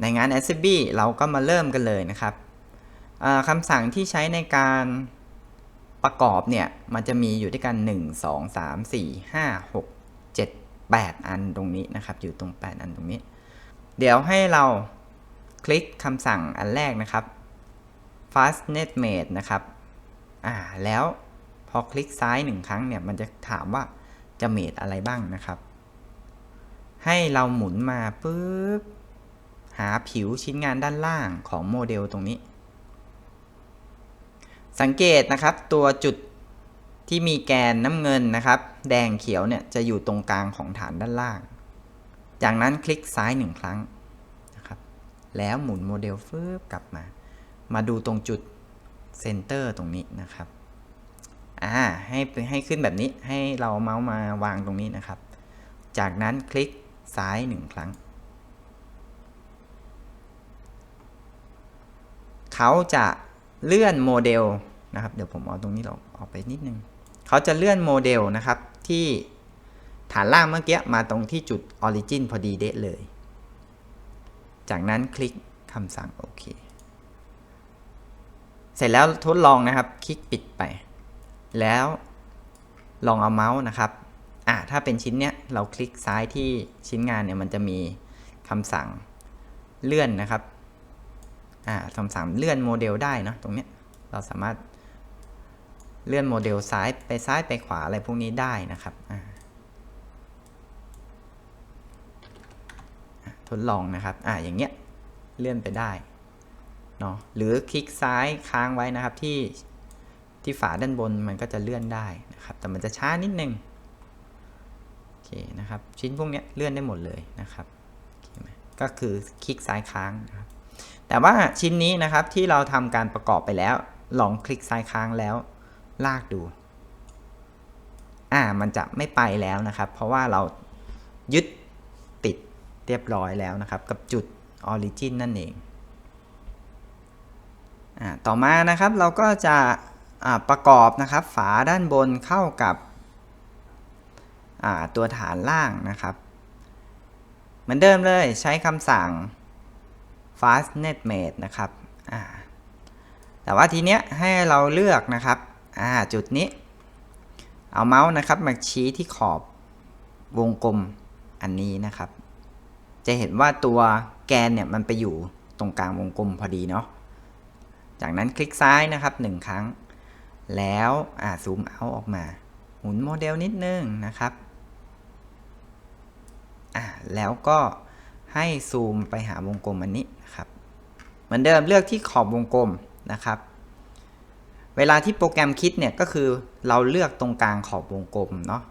ในงาน a s b เราก็มาเริ่มกันเลยนะครับคำสั่งที่ใช้ในการประกอบเนี่ยมันจะมีอยู่ด้วยกัน 1 2 3 4 5 6 7 8 อันตรงนี้นะครับอยู่ตรง 8 อันตรงนี้ เดี๋ยวให้เราคลิกคำสั่งอันแรกนะครับ fastnet made นะครับอ่าแล้วพอคลิกซ้ายหนึ่งครั้งเนี่ยมันจะถามว่าจะเมดอะไรบ้างนะครับ ให้เราหมุนมาปุ๊บ หาผิวชิ้นงานด้านล่างของโมเดลตรงนี้ สังเกตนะครับตัวจุดที่มีแกนน้ำเงินนะครับ แดงเขียวเนี่ยจะอยู่ตรงกลางของฐานด้านล่าง จากนั้นคลิกซ้ายหนึ่งครั้งนะครับ แล้วหมุนโมเดลฟืบกลับมา มาดูตรงจุดเซนเตอร์ตรงนี้นะครับอ่าให้ให้ขึ้นแบบนี้ให้เราเมาส์มาวางตรงนี้นะครับ จากนั้นคลิกซ้ายหนึ่งครั้ง เขาจะเลื่อนโมเดลนะครับ เดี๋ยวผมเอาตรงนี้เราออกไปนิดนึง เขาจะเลื่อนโมเดลนะครับที่ฐานล่างเมื่อกี้มาตรงที่จุดออริจินพอดีเดะเลย จากนั้นคลิกคำสั่งโอเค เสร็จแล้วทดลองนะครับ คลิกปิดไป แล้วลองเอาเมาส์นะครับ อะถ้าเป็นชิ้นเนี้ยเราคลิกซ้ายที่ชิ้นงานเนี่ยมันจะมีคำสั่งเลื่อนนะครับ อ่าคำสั่งเลื่อนโมเดลได้เนะตรงเนี้ยเราสามารถเลื่อนโมเดลซ้ายไปซ้ายไปขวาอะไรพวกนี้ได้นะครับอ่าทดลองนะครับอ่าอย่างเงี้ยเลื่อนไปได้เนาะหรือคลิกซ้ายค้างไว้นะครับที่ที่ฝาด้านบนมันก็จะเลื่อนได้นะครับ แต่มันจะช้านิดนึงโอเคนะครับ ชิ้นพวกเนี้ยเลื่อนได้หมดเลยนะครับ ก็คือคลิกซ้ายค้างนะครับ แต่ว่าชิ้นนี้นะครับที่เราทำการประกอบไปแล้ว ลองคลิกซ้ายค้างแล้ว ลากดู อ่ามันจะไม่ไปแล้วนะครับ เพราะว่าเรายึดติดเรียบร้อยแล้วนะครับ กับจุดออริจินนั่นเองอ่าต่อมานะครับเราก็จะประกอบนะครับ ฝาด้านบนเข้ากับอ่าตัวฐานล่างนะครับ เหมือนเดิมเลยใช้คำสั่ง fastnet made นะครับแต่ว่าทีเนี้ยให้เราเลือกนะครับจุดนี้ เอาเมาส์นะครับมาชี้ที่ขอบวงกลมอันนี้นะครับ จะเห็นว่าตัวแกนเนี่ยมันไปอยู่ตรงกลางวงกลมพอดีเนาะจากนั้นคลิกซ้ายนะครับหนึ่งครั้ง แล้วอ่าซูมเอาออกมา หมุนโมเดลนิดนึงนะครับอ่าแล้วก็ให้ซูมไปหาวงกลมอันนี้น เหมือนเดิมเลือกที่ขอบวงกลมนะครับ เวลาที่โปรแกรมคิดเนี่ยก็คือเราเลือกตรงกลางขอบวงกลมเนาะ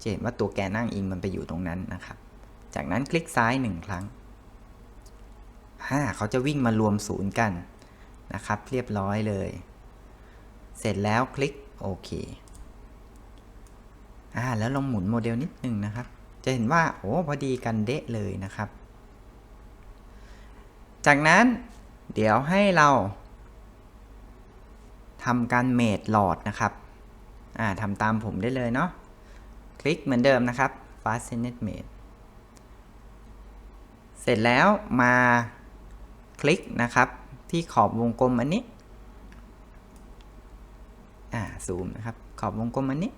จะเห็นว่าตัวแกนนั่งอิงมันไปอยู่ตรงนั้นนะครับ จากนั้นคลิกซ้ายหนึ่งครั้งฮ่าเขาจะวิ่งมารวมศูนย์กันนะครับ เรียบร้อยเลย เสร็จแล้วคลิกโอเคอ่าแล้วลองหมุนโมเดลนิดนึงนะครับ จะเห็นว่าโอ้พอดีกันเดะเลยนะครับ จากนั้น เดี๋ยวให้เราทำการเมดหลอดนะครับอ่าทำตามผมได้เลยเนาะคลิกเหมือนเดิมนะครับ Fastenet Made เสร็จแล้วมาคลิกนะครับ ที่ขอบวงกลมอันนี้อ่าซูมนะครับ ขอบวงกลมอันนี้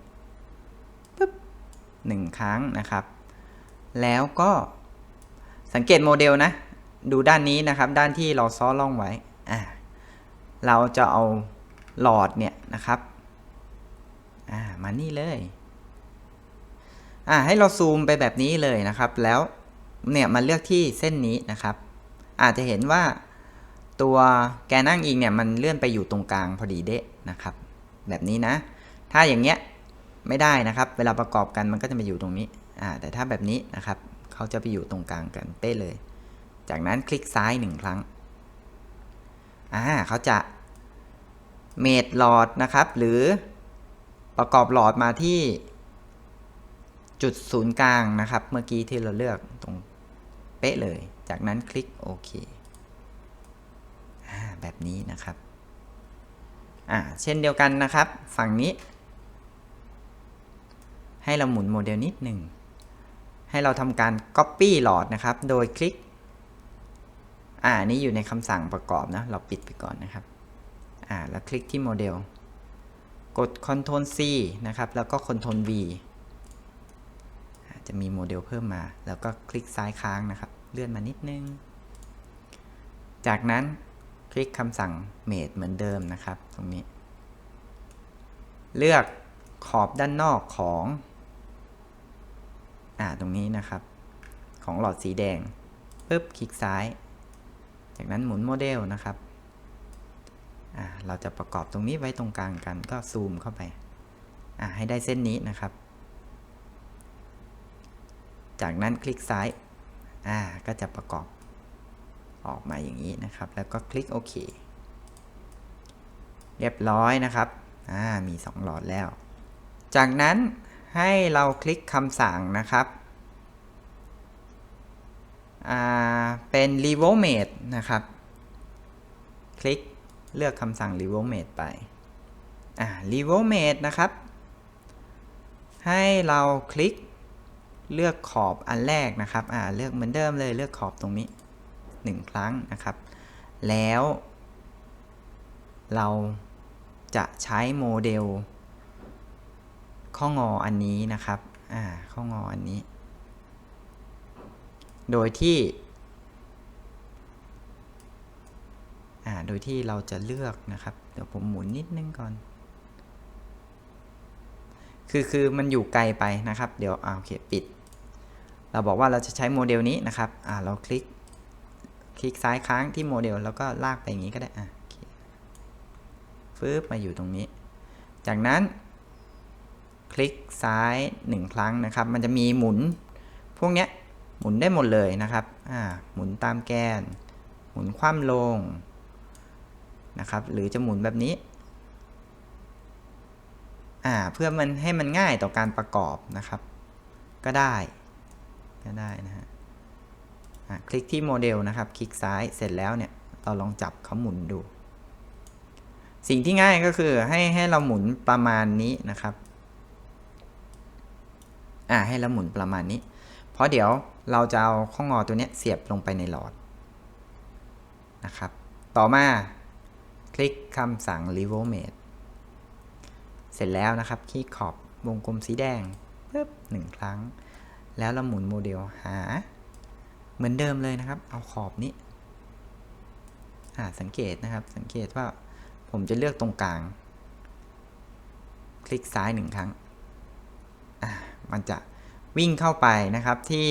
ปึ๊บหนึ่งครั้งนะครับ แล้วก็สังเกตโมเดลนะ ดูด้านนี้นะครับ ด้านที่เราซ้อล่องไว้อ่าเราจะเอาหลอดเนี่ยนะครับอ่ามานี่เลยอ่าให้เราซูมไปแบบนี้เลยนะครับ แล้วเนี่ยมาเลือกที่เส้นนี้นะครับ อาจจะเห็นว่าตัวแกนนั่งอิงเนี่ยมันเลื่อนไปอยู่ตรงกลางพอดีเดะนะครับ แบบนี้นะ ถ้าอย่างเงี้ยไม่ได้นะครับ เวลาประกอบกันมันก็จะมาอยู่ตรงนี้อ่าแต่ถ้าแบบนี้นะครับ เขาจะไปอยู่ตรงกลางกันเป๊ะเลย จากนั้นคลิกซ้ายหนึ่งครั้ง อ่าเขาจะเมดหลอดนะครับ หรือประกอบหลอดมาที่จุดศูนย์กลางนะครับ เมื่อกี้ที่เราเลือกตรงเป๊ะเลย จากนั้นคลิกโอเคอ่าแบบนี้นะครับอ่าเช่นเดียวกันนะครับ ฝั่งนี้ ให้เราหมุนโมเดลนิดหนึ่งให้เราทำการ Copy หลอดนะครับ โดยคลิก อ่านนี้อยู่ในคำสั่งประกอบนะ เราปิดไปก่อนนะครับ อ่า แล้วคลิกที่โมเดล กด Ctrl C นะครับ แล้วก็ Ctrl V จะมีโมเดลเพิ่มมา แล้วก็คลิกซ้ายค้างนะครับ เลื่อนมานิดนึง จากนั้นคลิกคำสั่ง Made เหมือนเดิมนะครับ ตรงนี้ เลือกขอบด้านนอกของ อ่า ตรงนี้นะครับ ของหลอดสีแดงปุ๊บ คลิกซ้าย จากนั้นหมุนโมเดลนะครับเราจะประกอบตรงนี้ไว้ตรงกลางกันก็ซูมเข้าไป ให้ได้เส้นนี้นะครับ จากนั้นคลิกซ้ายาก็จะประกอบออกมาอย่างนี้นะครับ แล้วก็คลิกโอเค เรียบร้อยนะครับ มี 2 หลอดแล้ว จากนั้นให้เราคลิกคำสั่งนะครับ เป็น r e v o m a t e นะครับ คลิกเลือกคำสั่ง r e v o m a t e ไป อ่า r e v o m a t e นะครับ ให้เราคลิกเลือกขอบอันแรกนะครับ อ่า เลือกเหมือนเดิมเลย เลือกขอบตรงนี้1ครั้งนะครับ แล้ว เราจะใช้โมเดล ข้องออันนี้นะครับ อ่า ข้องออันนี้ โดยที่อ่าโดยที่เราจะเลือกนะครับ เดี๋ยวผมหมุนนิดนึงก่อน คือคือมันอยู่ไกลไปนะครับ เดี๋ยวอ่าโอเคปิด เราบอกว่าเราจะใช้โมเดลนี้นะครับ อ่าเราคลิก คลิกซ้ายค้างที่โมเดลแล้วก็ลากไปอย่างนี้ก็ได้ อ่าฟืบมาอยู่ตรงนี้ จากนั้น คลิกซ้าย 1 ครั้งนะครับ มันจะมีหมุนพวกเนี้ย มุนได้หมดเลยนะครับอ่าหมุนตามแกน หมุนคว่ำลงนะครับ หรือจะหมุนแบบนี้อ่าเพื่อมันให้มันง่ายต่อการประกอบนะครับ ก็ได้ก็ได้นะฮะคลิกที่โมเดลนะครับ คลิกซ้ายเสร็จแล้วเนี่ย เราลองจับเขาหมุนดู สิ่งที่ง่ายก็คือให้ให้เราหมุนประมาณนี้นะครับ อ่าให้เราหมุนประมาณนี้ เพราะเดี๋ยว เราจะเอาข้องอตัวนี้เสียบลงไปในหลอดนะครับ ต่อมาคลิกคำสั่ง r e v o m a t e เสร็จแล้วนะครับคลิกขอบวงกลมสีแดงปึ๊บหนึ่งครั้ง แล้วเราหมุนโมเดลหา เหมือนเดิมเลยนะครับ เอาขอบนี้อ่าสังเกตนะครับ สังเกตว่าผมจะเลือกตรงกลาง คลิกซ้ายหนึ่งครั้งอ่ามันจะวิ่งเข้าไปนะครับที่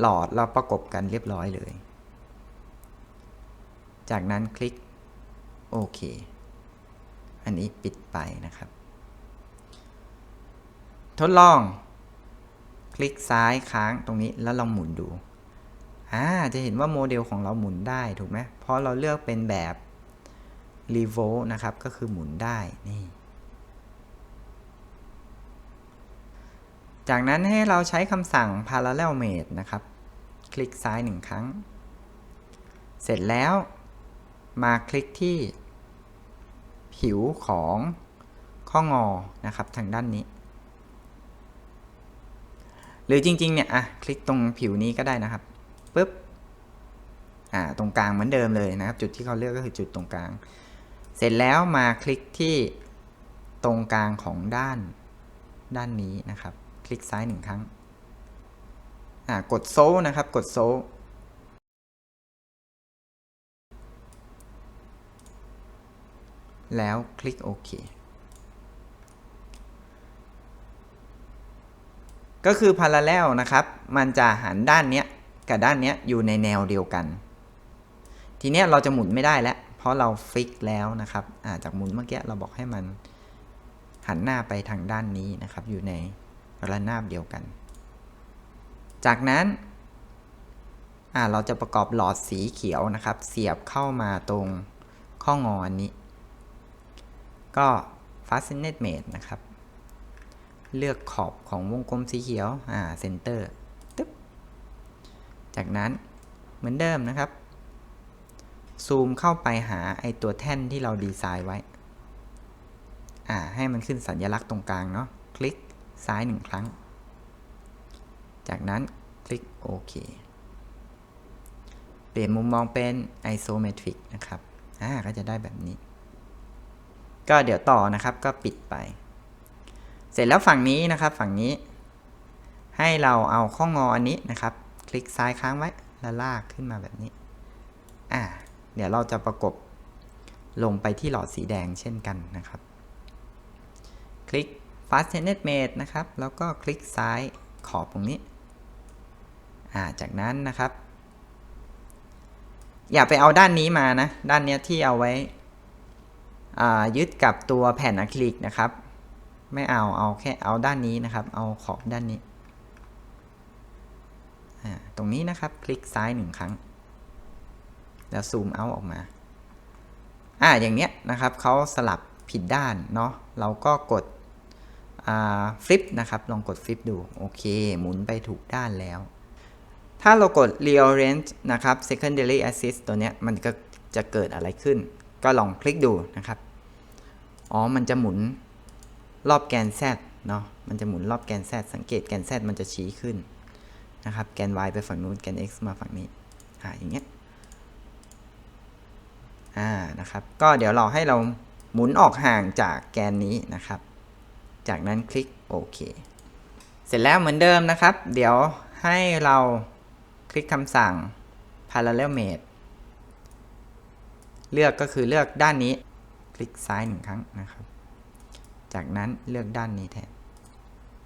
หลอดเราประกบกันเรียบร้อยเลย จากนั้นคลิกโอเค อันนี้ปิดไปนะครับ ทดลอง คลิกซ้ายค้างตรงนี้แล้วลองหมุนดูอ่าจะเห็นว่าโมเดลของเราหมุนได้ถูกไหมเพราะเราเลือกเป็นแบบ r e v o นะครับ ก็คือหมุนได้นี่ จากนั้นให้เราใช้คำสั่ง parallel mate นะครับ คลิกซ้ายหนึ่งครั้ง เสร็จแล้วมาคลิกที่ ผิวของข้องอนะครับทางด้านนี้ หรือจริงๆเนี่ยอะคลิกตรงผิวนี้ก็ได้นะครับปุ๊บอ่าตรงกลางเหมือนเดิมเลยนะครับ จุดที่เขาเลือกก็คือจุดตรงกลาง เสร็จแล้วมาคลิกที่ตรงกลางของด้านด้านนี้นะครับ คลิกซ้ายหนึ่งครั้งอ่ากดโซลนะครับ กดโซลแล้วคลิกโอเค ก็คือ parallel นะครับ มันจะหันด้านเนี้ยกับด้านเนี้ยอยู่ในแนวเดียวกัน ทีเนี้ยเราจะหมุนไม่ได้แล้ว เพราะเราฟิกแล้วนะครับาจากหมุนเมื่อกี้เราบอกให้มันหันหน้าไปทางด้านนี้นะครับ อยู่ใน ระนาบเดียวกัน จากนั้นเราจะประกอบหลอดสีเขียวนะครับ เสียบเข้ามาตรงข้องออันนี้ ก็ fastenet mate นะครับ เลือกขอบของวงกลมสีเขียว อ่า center ตึ๊บ จากนั้นเหมือนเดิมนะครับ ซูมเข้าไปหาไอตัวแท่นที่เราดีไซน์ไว้ อ่า ให้มันขึ้นสัญลักษณ์ตรงกลางเนาะ คลิก ซ้ายหนึ่งครั้ง จากนั้นคลิกโอเคเปลี่ยนมุมมองเป็น isometric นะครับ อ่า ก็จะได้แบบนี้ ก็เดี๋ยวต่อนะครับ ก็ปิดไป เสร็จแล้วฝั่งนี้นะครับ ฝั่งนี้ ให้เราเอาข้องออันนี้นะครับ คลิกซ้ายค้างไว้ แล้วลากขึ้นมาแบบนี้ อ่า เดี๋ยวเราจะประกบลงไปที่หลอดสีแดงเช่นกันนะครับ คลิก Fastenet Mate นะครับ แล้วก็คลิกซ้ายขอบตรงนี้าจากนั้นนะครับ อย่าไปเอาด้านนี้มานะ ด้านเนี้ยที่เอาไว้ยึดกับตัวแผ่นอะคริลิกนะครับ ไม่เอา เอาแค่เอาด้านนี้นะครับ เอาขอบด้านนี้ ตรงนี้นะครับ คลิกซ้ายหนึ่งครั้ง แล้วซูมเอาออกมา อ่า อย่างเนี้ยนะครับ เขาสลับผิดด้านเนาะ เราก็กด ฟลิปนะครับ ลองกดฟลิปดู โอเค หมุนไปถูกด้านแล้ว ถ้าเรากด rearrange นะครับ secondary assist ตัวเนี้ย มันก็จะเกิดอะไรขึ้น ก็ลองคลิกดูนะครับ อ๋อ มันจะหมุนรอบแกน z เนาะ มันจะหมุนรอบแกน z สังเกตแกน z มันจะชี้ขึ้นนะครับ แกน y ไปฝั่งนู้น แกน x มาฝั่งนี้ อ่า อย่างเงี้ย อ่า นะครับ ก็เดี๋ยวเราให้เราหมุนออกห่างจากแกนนี้นะครับ จากนั้นคลิกโอเค เสร็จแล้วเหมือนเดิมนะครับ เดี๋ยวให้เราคลิกคำสั่ง parallel mate เลือกก็คือเลือกด้านนี้ คลิกซ้ายหนึ่งครั้งนะครับ จากนั้นเลือกด้านนี้แทน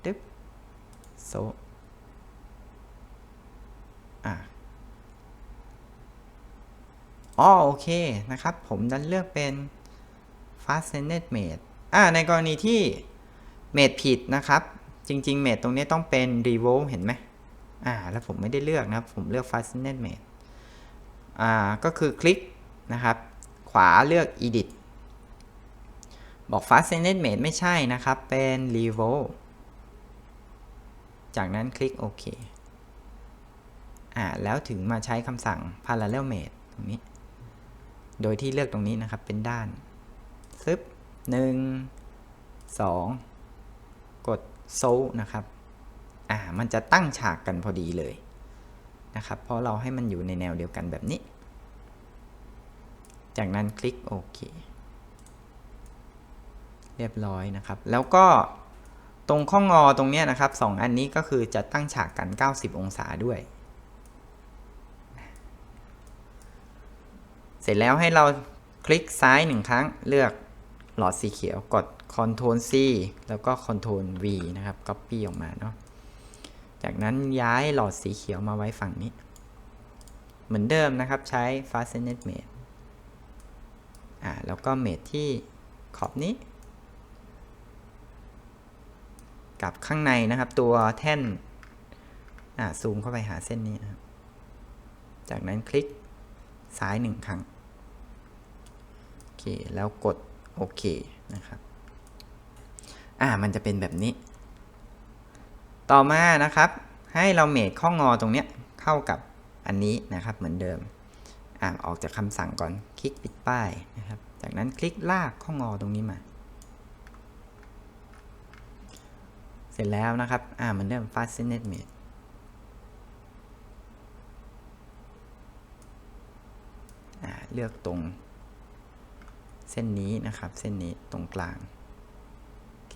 ตึ๊บโซอ่าอ๋อโอเคนะครับ ผมดันเลือกเป็น fastenet mate อ่าในกรณีที่ mate ผิดนะครับ จริงๆ mate ตรงนี้ต้องเป็น revolve เห็นไหมอ่า แล้วผมไม่ได้เลือกนะครับผมเลือก fastenet mate อ่า ก็คือคลิกนะครับ ขวาเลือก edit บอก fastenet mate ไม่ใช่นะครับ เป็น revolve จากนั้นคลิกโอเคอ่า แล้วถึงมาใช้คำสั่ง parallel mate ตรงนี้ โดยที่เลือกตรงนี้นะครับ เป็นด้านซึบหนึ่งสอง โซนะครับอ่ามันจะตั้งฉากกันพอดีเลยนะครับเพราะเราให้มันอยู่ในแนวเดียวกันแบบนี้ จากนั้นคลิกโอเคเรียบร้อยนะครับ แล้วก็ตรงข้องงอตรงเนี้ยนะครับสองอันนี้ก็คือจะตั้งฉากกัน 90 องศาด้วย เสร็จแล้วให้เราคลิกซ้ายหนึ่งครั้งเลือกหลอดสีเขียวกด Ctrl C แล้วก็ Ctrl V นะครับ Copy ออกมาเนาะ จากนั้นย้ายหลอดสีเขียวมาไว้ฝั่งนี้ เหมือนเดิมนะครับใช้ Fastenet Mate อ่าแล้วก็ Mate ที่ขอบนี้ กับข้างในนะครับตัวแท่น อ่าซูมเข้าไปหาเส้นนี้นะครับ จากนั้นคลิกซ้ายหนึ่งครั้ง โอเค แล้วกดโอเคนะครับ อ่ามันจะเป็นแบบนี้ ต่อมานะครับ ให้เราเมคข้องอตรงเนี้ยเข้ากับอันนี้นะครับเหมือนเดิม อ่าออกจากคำสั่งก่อนคลิกปิดป้ายนะครับ จากนั้นคลิกลากข้องอตรงนี้มา เสร็จแล้วนะครับ อ่าเหมือนเดิม fastenet mate อ่าเลือกตรงเส้นนี้นะครับ เส้นนี้ตรงกลาง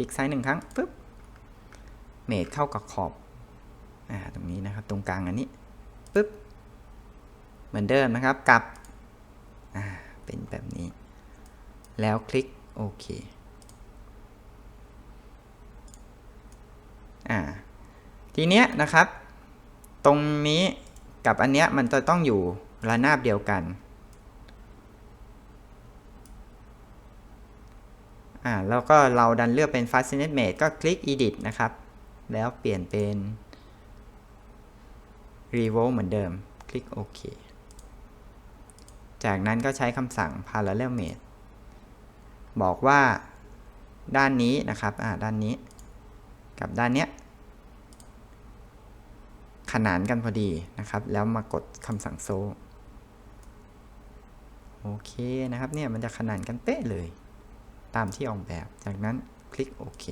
ลิกซ้ายหนึ่งครั้งปุ๊บเมดเข้ากับขอบอ่าตรงนี้นะครับตรงกลางอันนี้ปุ๊บเหมือนเดิมนะครับกลับอ่าเป็นแบบนี้ แล้วคลิกโอเคอ่าทีเนี้ยนะครับ ตรงนี้กับอันเนี้ยมันจะต้องอยู่ระนาบเดียวกัน อ่าแล้วก็เราดันเลือกเป็น Fastnet Mate ก็คลิก Edit นะครับ แล้วเปลี่ยนเป็น Revolve เหมือนเดิม คลิกโอเคจากนั้นก็ใช้คำสั่ง Parallel Mate บอกว่าด้านนี้นะครับ อ่า ด้านนี้ กับด้านเนี้ย ขนานกันพอดีนะครับ แล้วมากดคำสั่งโซ โอเคนะครับ เนี่ยมันจะขนานกันเป๊ะเลย ตามที่ออกแบบ จากนั้นคลิกโอเค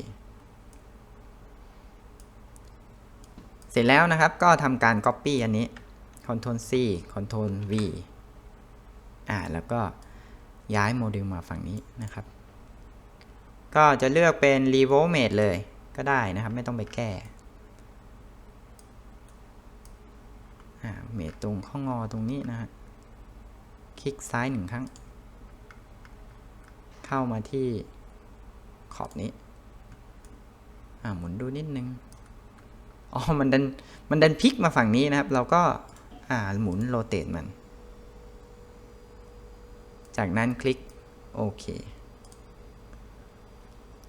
เสร็จแล้วนะครับก็ทำการ Copy อันนี้ Ctrl C Ctrl V อ่าแล้วก็ย้ายโมเดลมาฝั่งนี้นะครับ ก็จะเลือกเป็น Revolve Mate เลยก็ได้นะครับ ไม่ต้องไปแก้อ่าเมตตรงข้องอตรงนี้นะฮะ คลิกซ้ายหนึ่งครั้ง เข้ามาที่ขอบนี้ อ่าหมุนดูนิดนึง อ๋อ มันดัน มันดันพลิกมาฝั่งนี้นะครับ เราก็ อ่า หมุนโรเตทมัน จากนั้นคลิก โอเค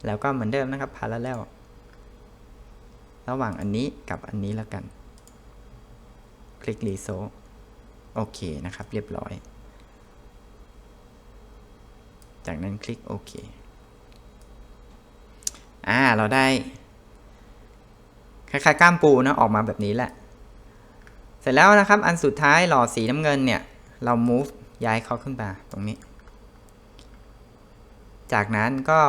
แล้วก็เหมือนเดิมนะครับ พาราแล้วระหว่างอันนี้กับอันนี้แล้วกัน คลิกรีโซโอเคนะครับ เรียบร้อย จากนั้นคลิกโอเคอ่าเราได้คล้ายๆก้ามปูนะออกมาแบบนี้แหละ เสร็จแล้วนะครับ อันสุดท้ายหลอดสีน้ำเงินเนี่ย เรา move ย้ายเขาขึ้นมาตรงนี้ จากนั้นก็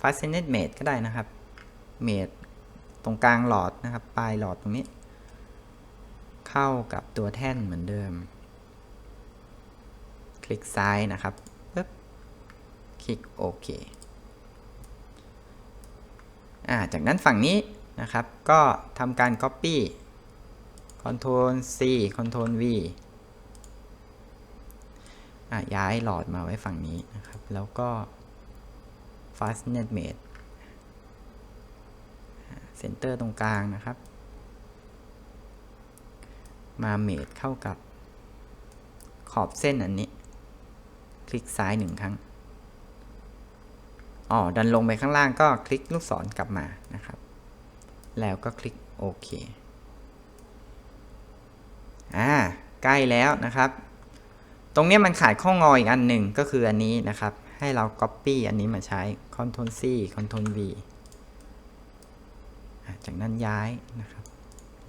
fascinate mate ก็ได้นะครับ mate ตรงกลางหลอดนะครับ ปลายหลอดตรงนี้ เข้ากับตัวแท่นเหมือนเดิม คลิกซ้ายนะครับ คลิกโอเคอ่าจากนั้นฝั่งนี้นะครับ ก็ทำการ Copy Ctrl C Ctrl V อะย้ายหลอดมาไว้ฝั่งนี้นะครับ แล้วก็ Fastnet Mate เซนเตอร์ตรงกลางนะครับ มาเมดเข้ากับขอบเส้นอันนี้ คลิกซ้ายหนึ่งครั้ง อ๋อดันลงไปข้างล่างก็คลิกลูกศรกลับมานะครับ แล้วก็คลิกโอเคอ่าใกล้แล้วนะครับ ตรงนี้มันขาดข้องออีกอันหนึ่งก็คืออันนี้นะครับ ให้เรา Copy อันนี้มาใช้ Ctrl C Ctrl V จากนั้นย้ายนะครับ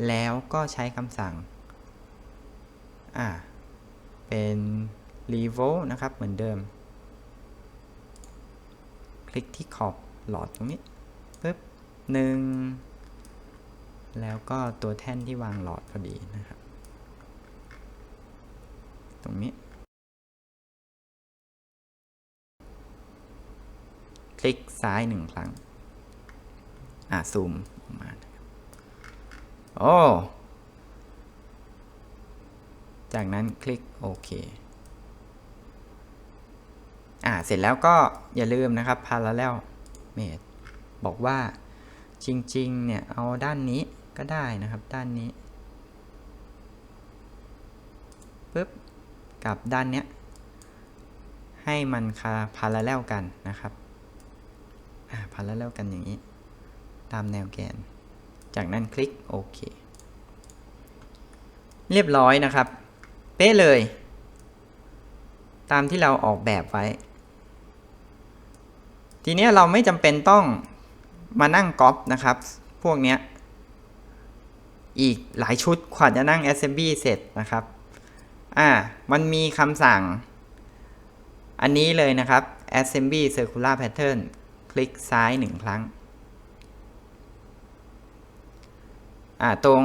แล้วก็ใช้คำสั่งอ่าเป็น r e v o นะครับเหมือนเดิม คลิกที่ขอบหลอดตรงนี้ปึ๊บหนึ่งแล้วก็ตัวแท่นที่วางหลอดพอดีนะครับ ตรงนี้ คลิกซ้ายหนึ่งครั้ง อ่าซูมออกมาโอ้ จากนั้นคลิกโอเค อ่าเสร็จแล้วก็อย่าลืมนะครับ parallel mate บอกว่าจริงๆ เนี่ย เอาด้านนี้ก็ได้นะครับ ด้านนี้ปึ๊บกับด้านเนี้ย ให้มันคาพาราเลลกันนะครับอ่าพาราเลลกันอย่างนี้ ตามแนวแกน จากนั้นคลิกโอเค เรียบร้อยนะครับ เป๊ะเลย ตามที่เราออกแบบไว้ ทีนี้เราไม่จำเป็นต้องมานั่งก๊อปนะครับ พวกเนี้ยอีกหลายชุดกว่าจะนั่ง assembly เสร็จนะครับ อ่า มันมีคำสั่ง อันนี้เลยนะครับ assembly circular pattern คลิกซ้ายหนึ่งครั้ง อ่า ตรง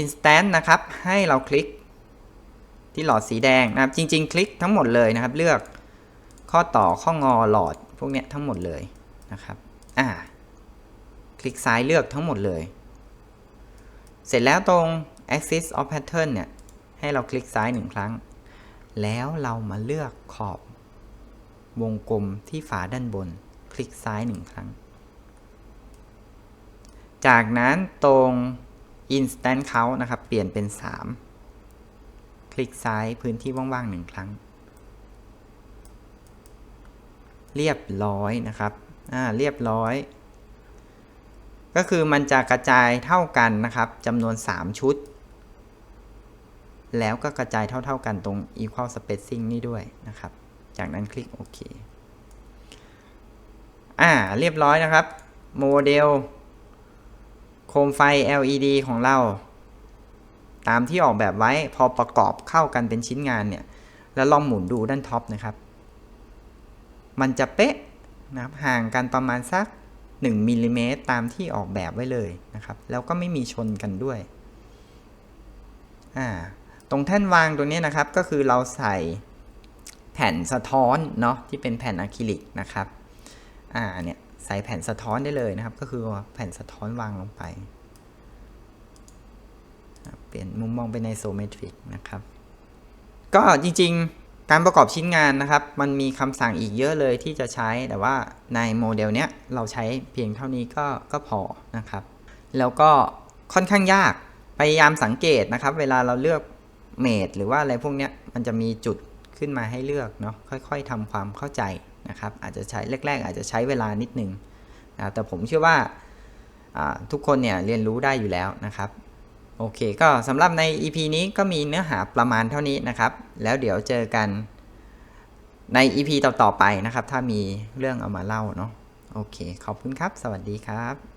instant นะครับ ให้เราคลิกที่หลอดสีแดงนะครับ จริง ๆ คลิกทั้งหมดเลยนะครับ เลือกข้อต่อข้องอหลอด วกเนี้ยทั้งหมดเลยนะครับ อ่า คลิกซ้ายเลือกทั้งหมดเลย เสร็จแล้วตรง axis of pattern เนี่ย ให้เราคลิกซ้ายหนึ่งครั้ง แล้วเรามาเลือกขอบ วงกลมที่ฝาด้านบน คลิกซ้ายหนึ่งครั้ง จากนั้นตรง instant count นะครับ เปลี่ยนเป็น 3 คลิกซ้ายพื้นที่ว่างๆหนึ่งครั้ง เรียบร้อยนะครับอ่าเรียบร้อย ก็คือมันจะกระจายเท่ากันนะครับจำนวน 3 ชุด แล้วก็กระจายเท่าๆกันตรง equal spacing นี่ด้วยนะครับ จากนั้นคลิกโอเคอ่าเรียบร้อยนะครับ โมเดล โคมไฟ LED ของเรา ตามที่ออกแบบไว้พอประกอบเข้ากันเป็นชิ้นงานเนี่ย แล้วลองหมุนดูด้านท็อปนะครับ มันจะเป๊ะนะครับห่างกันประมาณสัก1มิลลิเมตรตามที่ออกแบบไว้เลยนะครับ แล้วก็ไม่มีชนกันด้วยอ่าตรงแท่นวางตรงนี้นะครับก็คือเราใส่แผ่นสะท้อนเนาะที่เป็นแผ่นอะคริลิกนะครับอ่าเนี่ยใส่แผ่นสะท้อนได้เลยนะครับ ก็คือแผ่นสะท้อนวางลงไปเปลี่ยนมุมมองเป็นไอโซเมตริกนะครับ ก็จริงๆ การประกอบชิ้นงานนะครับ มันมีคำสั่งอีกเยอะเลยที่จะใช้แต่ว่าในโมเดลเนี้ยเราใช้เพียงเท่านี้ก็ก็พอนะครับ แล้วก็ค่อนข้างยากพยายามสังเกตนะครับ เวลาเราเลือกเมดหรือว่าอะไรพวกเนี้ยมันจะมีจุดขึ้นมาให้เลือกเนาะค่อย ๆทำความเข้าใจนะครับ อาจจะใช้แรก ๆ อาจจะใช้เวลานิดนึงนะแต่ผมเชื่อว่าอ่าทุกคนเนี่ยเรียนรู้ได้อยู่แล้วนะครับ โอเคก็สำหรับใน EP นี้ก็มีเนื้อหาประมาณเท่านี้นะครับ แล้วเดี๋ยวเจอกันใน EP ต่อๆไปนะครับ ถ้ามีเรื่องเอามาเล่าเนาะโอเค ขอบคุณครับ สวัสดีครับ